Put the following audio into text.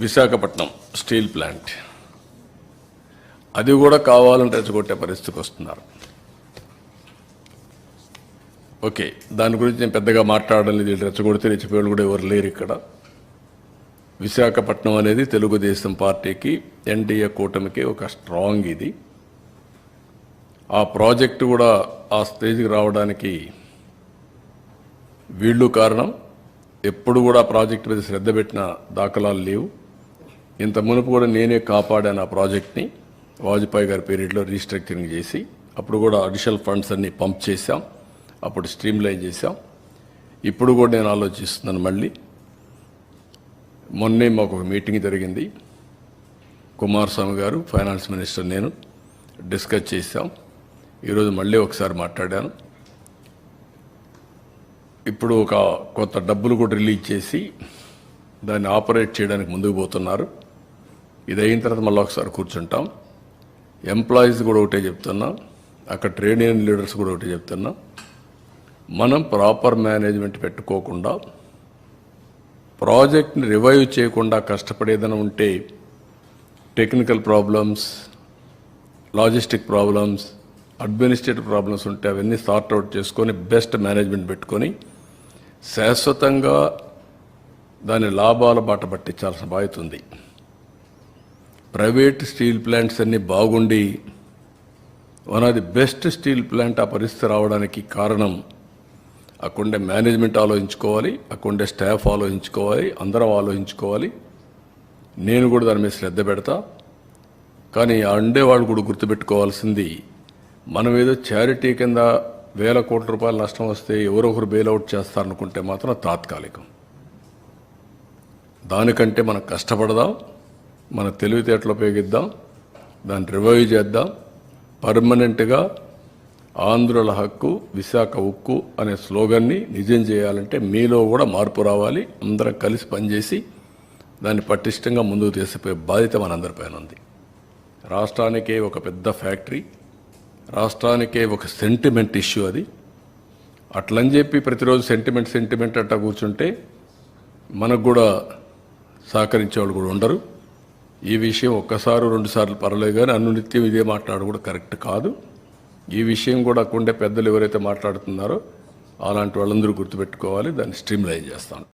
Visakhapatnam steel plant. అది కూడా కావాలని రెచ్చగొట్టే పరిస్థితికి వస్తున్నారు. ఓకే దాని గురించి నేను పెద్దగా మాట్లాడడం లేదు. రెచ్చగొడితే రెచ్చిపోయాళ్ళు కూడా ఎవరు లేరు ఇక్కడ. విశాఖపట్నం అనేది తెలుగుదేశం పార్టీకి ఎన్డీఏ కూటమికి ఒక స్ట్రాంగ్ ఇది. ఆ ప్రాజెక్టు కూడా ఆ స్టేజ్కి రావడానికి వీళ్ళు కారణం. ఎప్పుడు కూడా ప్రాజెక్టు మీద శ్రద్ధ పెట్టిన దాఖలాలు లేవు. ఇంత మునుపు కూడా నేనే కాపాడాను ఆ ప్రాజెక్ట్ని. వాజ్పేయి గారి పీరియడ్లో రీస్ట్రక్చరింగ్ చేసి అప్పుడు కూడా అడిషనల్ ఫండ్స్ అన్ని పంప్ చేశాం. అప్పుడు స్ట్రీమ్ లైన్ చేశాం. ఇప్పుడు కూడా నేను ఆలోచిస్తున్నాను మళ్ళీ. మొన్నే మాకు ఒక మీటింగ్ జరిగింది. కుమారస్వామి గారు ఫైనాన్స్ మినిస్టర్ నేను డిస్కస్ చేశాం. ఈరోజు మళ్ళీ ఒకసారి మాట్లాడాను. ఇప్పుడు ఒక కొత్త డబ్బులు కూడా రిలీజ్ చేసి దాన్ని ఆపరేట్ చేయడానికి ముందుకు పోతున్నారు. ఇది అయిన తర్వాత మళ్ళీ ఒకసారి కూర్చుంటాం. ఎంప్లాయీస్ కూడా ఒకటే చెప్తున్నా. అక్కడ ట్రేడ్ యూనియన్ లీడర్స్ కూడా ఒకటే చెప్తున్నా. మనం ప్రాపర్ మేనేజ్మెంట్ పెట్టుకోకుండా ప్రాజెక్ట్ని రివైవ్ చేయకుండా కష్టపడేదైనా ఉంటే technical problems logistic problems administrative problems ఉంటే అవన్నీ సార్ట్ అవుట్ చేసుకొని బెస్ట్ మేనేజ్మెంట్ పెట్టుకొని శాశ్వతంగా దాని లాభాల బాట పట్టించాల్సిన బాధ్యత ఉంది. ప్రైవేట్ స్టీల్ ప్లాంట్స్ అన్నీ బాగుండి one of the best steel plant ఆ పరిస్థితి రావడానికి కారణం అక్కడే మేనేజ్మెంట్ ఆలోచించుకోవాలి అక్కడే స్టాఫ్ ఆలోచించుకోవాలి అందరం ఆలోచించుకోవాలి. నేను కూడా దాని మీద శ్రద్ధ పెడతా. కానీ ఆ ఉండేవాళ్ళు కూడా గుర్తుపెట్టుకోవాల్సింది మనం ఏదో చారిటీ కింద వేల కోట్ల రూపాయల నష్టం వస్తే ఎవరో ఒకరు బెయిల్అవుట్ చేస్తారనుకుంటే మాత్రం తాత్కాలికం. దానికంటే మనం కష్టపడదాం. మన తెలివితేటలు ఉపయోగిద్దాం దాన్ని రివైవ్ చేద్దాం. పర్మనెంట్గా ఆంధ్రుల హక్కు విశాఖ ఉక్కు అనే స్లోగన్ని నిజం చేయాలంటే మీలో కూడా మార్పు రావాలి. అందరం కలిసి పనిచేసి దాన్ని పటిష్టంగా ముందుకు తీసుకుపోయే బాధ్యత మనందరిపైన ఉంది. రాష్ట్రానికే ఒక పెద్ద ఫ్యాక్టరీ రాష్ట్రానికే ఒక సెంటిమెంట్ ఇష్యూ అది. అట్లని చెప్పి ప్రతిరోజు సెంటిమెంట్ సెంటిమెంట్ అట్టా కూర్చుంటే మనకు కూడా సహకరించే వాళ్ళు కూడా ఉండరు. ఈ విషయం ఒక్కసారి రెండుసార్లు పర్లేదు కానీ అన్ను నిత్యం ఇదే మాట్లాడు కూడా కరెక్ట్ కాదు. ఈ విషయం కూడా కొండే పెద్దలు ఎవరైతే మాట్లాడుతున్నారో అలాంటి వాళ్ళందరూ గుర్తుపెట్టుకోవాలి. దాన్ని స్ట్రీమ్లైన్ చేస్తాను.